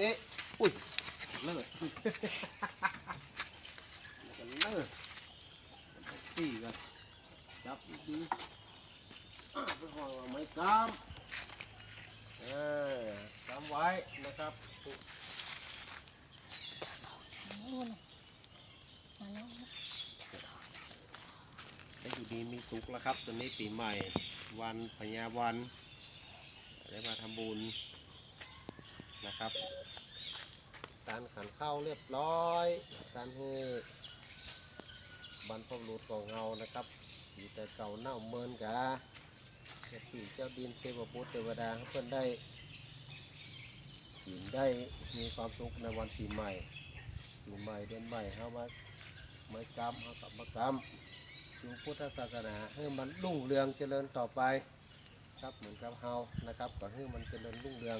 นี่อุ้ยเลิศกันเลิศตีกันจับดีๆอะไปห่อไม้กามเออกำไว้นะครับได้อยู่ดีมีสุขแล้วครับตอนนี้ปีใหม่วันพญาวันได้มาทำบุญ นะครับ การขันเข้าเรียบร้อย การให้บรรพบุรุษของเรานะครับอยู่แต่เก่าเน่าเมินกะเจ้าปีเจ้าดินเทวปุตรเทวดาเพื่อนได้กินได้มีความสุขในวันปีใหม่ปีใหม่เดือนใหม่เข้ามาไม่กรรมเอากลับมากรรมสู่พุทธศาสนาให้มันรุ่งเรืองเจริญต่อไป ครับเหมือนกับเฮานะครับก่อนให้มันเจริญรุ่งเรือง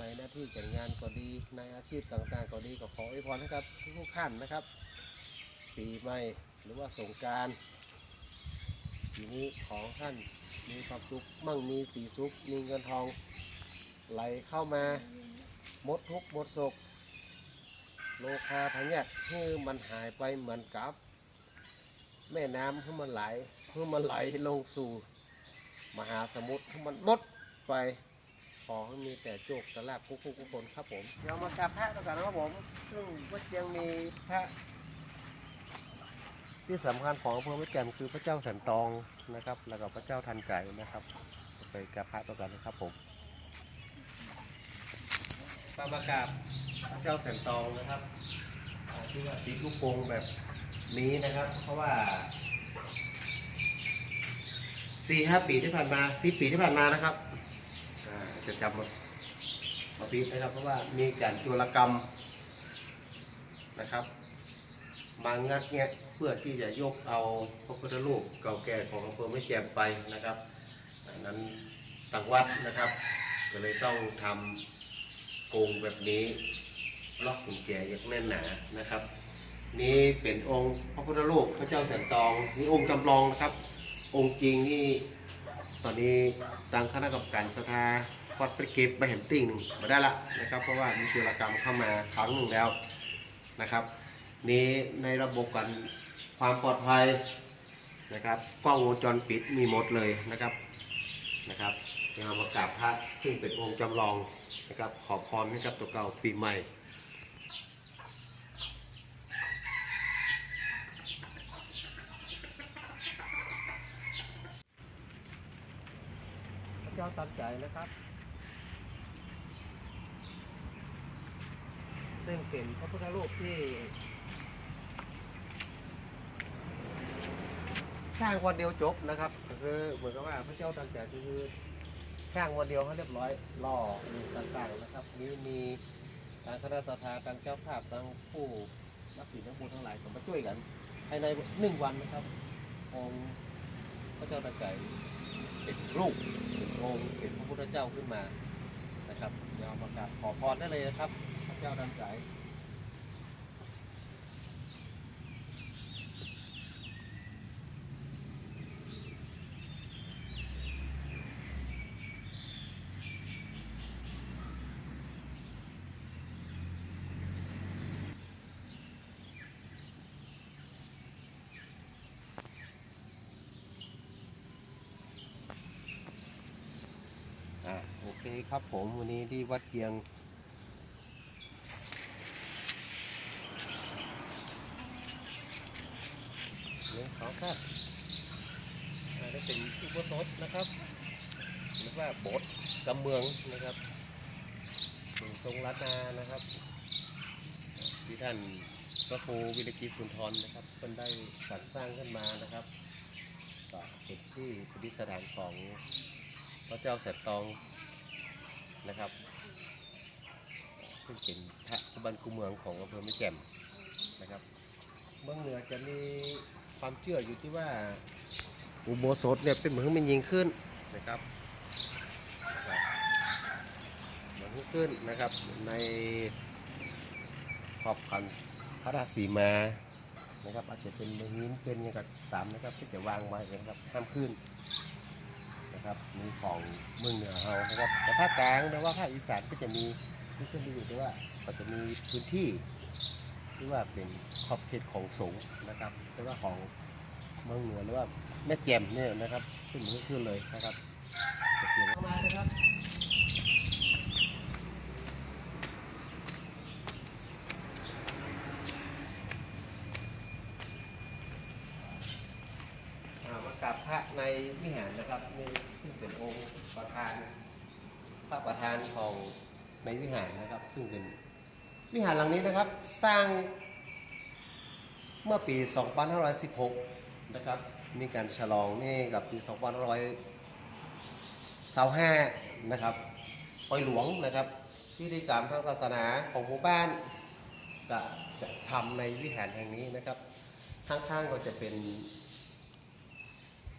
ในหน้าที่การงานก็ดีในอาชีพต่างๆ ก็ดีก็ขออวยพรให้ครับทุกท่านนะครับ ปีใหม่หรือว่าสงการปีนี้ของท่านมีความสุขมั่งมีสีสุขมีเงินทอง ไหลเข้ามาหมดทุกหมดโศกโลคาพยัดให้มันหายไปเหมือนกับ แม่น้ำให้มันไหลให้มันไหลลงสู่ มหาสมุทรให้มันบดไป อให้มีแต่โจกตะลาบกุ๊กกุ๊กกุ๊กคนครับผมเรามากราบพระแล้วกันนะครับผม ซึ่งวัดเชียงมีพระ ที่สำคัญของอำเภอแม่แจ่มคือพระเจ้าสันตองนะครับ แล้วก็พระเจ้าทันไก่นะครับ ไปกราบพระแล้วกันนะครับผมสามากราบพระเจ้าสันตองนะครับอ่าที่ว่าติดลูกโป่งแบบนี้นะครับ เพราะว่าสี่ห้าปีที่ผ่านมาสิบปีที่ผ่านมานะครับ จะจำมามาปีนะครับเพราะว่ามีการโจรกรรมนะครับ มางัดแงะเพื่อที่จะยกเอาพระพุทธรูปเก่าแก่ของอำเภอไม่แจ่มไปนะครับนั้นต่างวัดนะครับ ก็เลยต้องทำโกงแบบนี้ล็อกกุญแจอย่างแน่นหนานะครับ นี่เป็นองค์พระพุทธรูปพระเจ้าแสนตองนี่องค์จำลองนะครับ องค์จริงนี่ตอนนี้ทางคณะกรรมการสภา วัดไปเก็บไปเห็นติ่งหนึ่งมาได้ละนะครับ เพราะว่ามีเจรกรรมเข้ามาครั้งหนึ่งแล้วนะครับ นี่ในระบบกันความปลอดภัยนะครับกล้องวงจรปิดมีหมดเลยนะครับนะครับยังเอามากราบพระซึ่งเป็นองค์จำลองนะครับ ขอพรให้กับตัวเก่าปีใหม่พระเจ้าตามใจนะครับ ซึ่งเป็นพระพุทธรูปที่ สร้างวันเดียวจบนะครับก็คือเหมือนกับว่าพระเจ้าตามใจคือสร้างวันเดียวให้เรียบร้อยล่อต่างๆนะครับนี้มีทางคณะสัตยาทางเจ้าภาพทางผู้นักศิลป์นักบุญทั้งหลายก็มาช่วยกันภายในหนึ่งวันนะครับองค์พระเจ้าตามใจเป็นรูปเป็นองค์เป็นพระพุทธเจ้าขึ้นมานะครับเดี๋ยวเอามากราบขอพรได้เลยนะครับ เจ้าดำใจอ่าโอเคครับผมวันนี้ที่วัดเกียงเนี่ยขอ ครับได้เป็นอุปสมบทนะครับหรือว่าโบสถ์กำเมืองนะครับถึงทรงรัตนานะครับที่ท่านพระครูวิรกิจสุนทรนะครับเพิ่นได้สรรสร้างขึ้นมานะครับก็เป็นที่ประดิษฐานของพระเจ้าแสนตองนะครับซึ่งเป็นพระบันคุเมืองของอำเภอแม่แจ่มนะครับ เมืองเหนือจะมี ความเชื่ออยู่ที่ว่าอุโบสถเนี่ยเป็นเหมือนมันยิงขึ้นนะครับเหมือนขึ้นนะครับในขอบพันพระราศีมานะครับอาจจะเป็นมืองหินเป็นอย่างกับตามนะครับที่จะวางไว้นะครับห้ามขึ้นนะครับมีของเมืองเหนือเรานะครับแต่ภาคกลางหรือว่าภาคอีสานก็จะมีที่ขึ้นไปอยู่ที่ว่าก็จะมีพื้นที่ ที่ว่าเป็นขอบเขตของสงฆ์นะครับหรือว่าของเมืองเหนือหรือว่าแม่แจ่มเนี่ยนะครับขึ้นมือขึ้นเลยนะครับเข้ามานะครับกราบพระในวิหารนะครับนี่ซึ่งเป็นองค์ประธาน พระประธานของในวิหารนะครับ ซึ่งเป็น วิหารหลังนี้นะครับสร้างเมื่อปี 2516 นะครับ มีการฉลองนี่กับปี 2525นะครับปอยหลวงนะครับพิธีกรรมทางศาสนาของหมู่บ้านก็จะทำในวิหารแห่งนี้นะครับ ข้างๆก็จะเป็น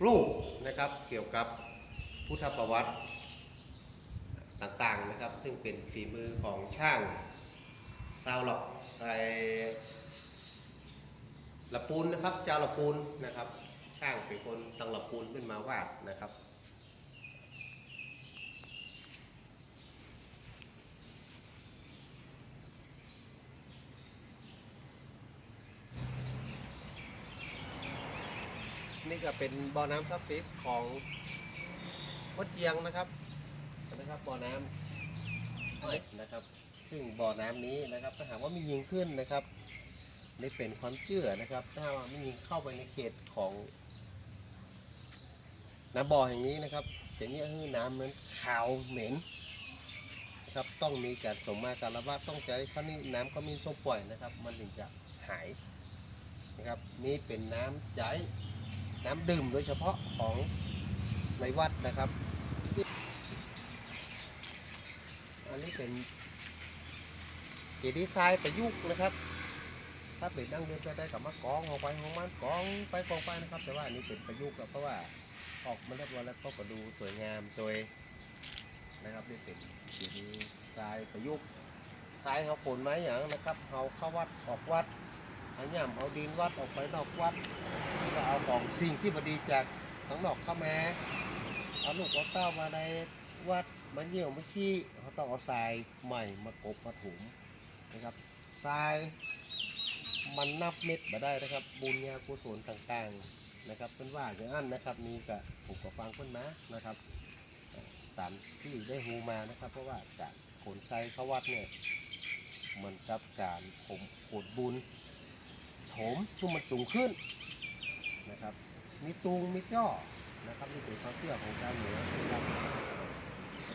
รูปนะครับเกี่ยวกับพุทธประวัติต่างๆนะครับ ซึ่งเป็นฝีมือของช่าง ซาวหลอกไอละปูนนะครับเจ้าละปูนนะครับ ช่างเป็นคนตั้งละปูนขึ้นมาวาดนะครับนี่ก็เป็นบ่อน้ำซับซิดของวัดเจียงนะครับนะครับบ่อน้ำนะครับ ซึ่งบ่อน้ำนี้นะครับถ้าหากว่ามียิงขึ้นนะครับนี่เป็นความเชื่อนะครับถ้าว่ามียิงเข้าไปในเขตของน้ำบ่อแห่งนี้นะครับจะเนี่ยคือน้ำนั้นขาวเหม็นนะครับต้องมีการสมมาการระบาดต้องใจข้านี้น้ำก็มีส้มปล่อยนะครับ มันถึงจะหายนะครับนี่เป็นน้ำใจน้ำดื่มโดยเฉพาะของในวัดนะครับ อันนี้เป็น เจดีย์ทรายประยุกต์นะครับถ้าเป็นดั้งเดิมจะได้กับมากองออกไปของมันกองไปกองไปนะครับ แต่ว่าอันนี้เป็นประยุกต์ครับเพราะว่าออกมาเรียบร้อยแล้วก็ดูสวยงามโดยนะครับนี่เป็นเจดีย์ทรายประยุกต์ทรายเขาผลไม้อย่างนะครับเขาเข้าวัดออกวัดเอาย่ำเอาดินวัดออกไปนอกวัดก็เอาของสิ่งที่บดีจากข้งนอกเข้ามาเอาลูกเอาเต้ามาในวัดมาเยี่ยวมาขี้เขาต้องเอาทรายใหม่มากบมาถม นะครับทรายมันนับเม็ดมาได้นะครับ บุญญากุศลต่างๆนะครับเป็นว่าอย่างนั้นนะครับ มีกับผมกับฟังขึ้นมานะครับตามที่ได้ฮูมานะครับ เพราะว่าการขนทรายเข้าวัดเนี่ยเหมือนกับการผมขนบุญโถมที่มันสูงขึ้นนะครับ มีตูงมีจ้อนะครับนี่เป็นความเชื่อของชาวเหนือนะครับ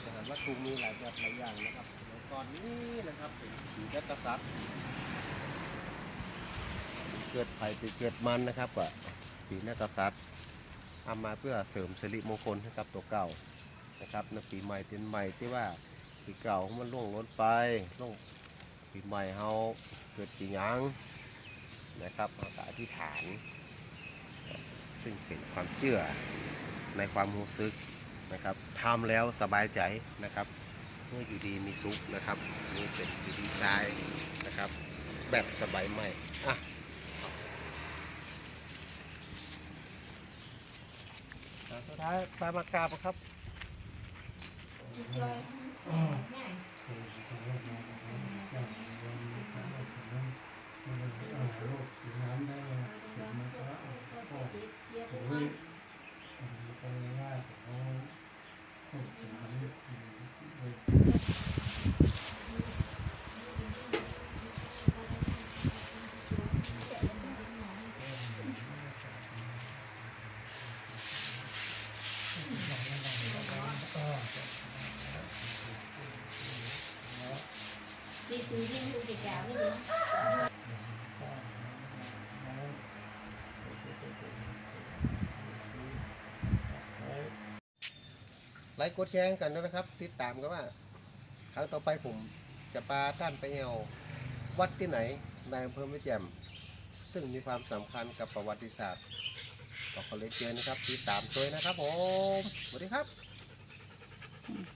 จะเห็นว่าตูงมีหลายแบบหลายอย่างนะครับ ตอนนี้นะครับเป็นผีและกษัตริย์เกิดไผ่ไปเกิดมันนะครับว่าผีและกษัตริย์ทำมาเพื่อเสริมสิริมงคลให้กับตัวเก่านะครับในปีใหม่เป็นใหม่ที่ว่าปีเก่ามันล่วงล้นไปล่วงปีใหม่เฮาเกิดปีหยังนะครับเราก็อธิษฐาน ซึ่งเป็นความเชื่อในความรู้สึกนะครับทำแล้วสบายใจนะครับ เมื่ออยู่ดีมีสุขนะครับนี่เป็นดีใจนะครับ แบบสบายใหม่อะสุดท้ายปลามากราบครับ Thank you. ไลค์กดแชร์กันด้วยนะครับ ติดตามกันว่า ครั้งต่อไปผมจะพาท่านไปเอววัดที่ไหนในอำเภอแม่แจ่มซึ่งมีความสำคัญกับประวัติศาสตร์ก็ขอเลยนเจอนะครับ ติดตามตัวนะครับผมสวัสดีครับ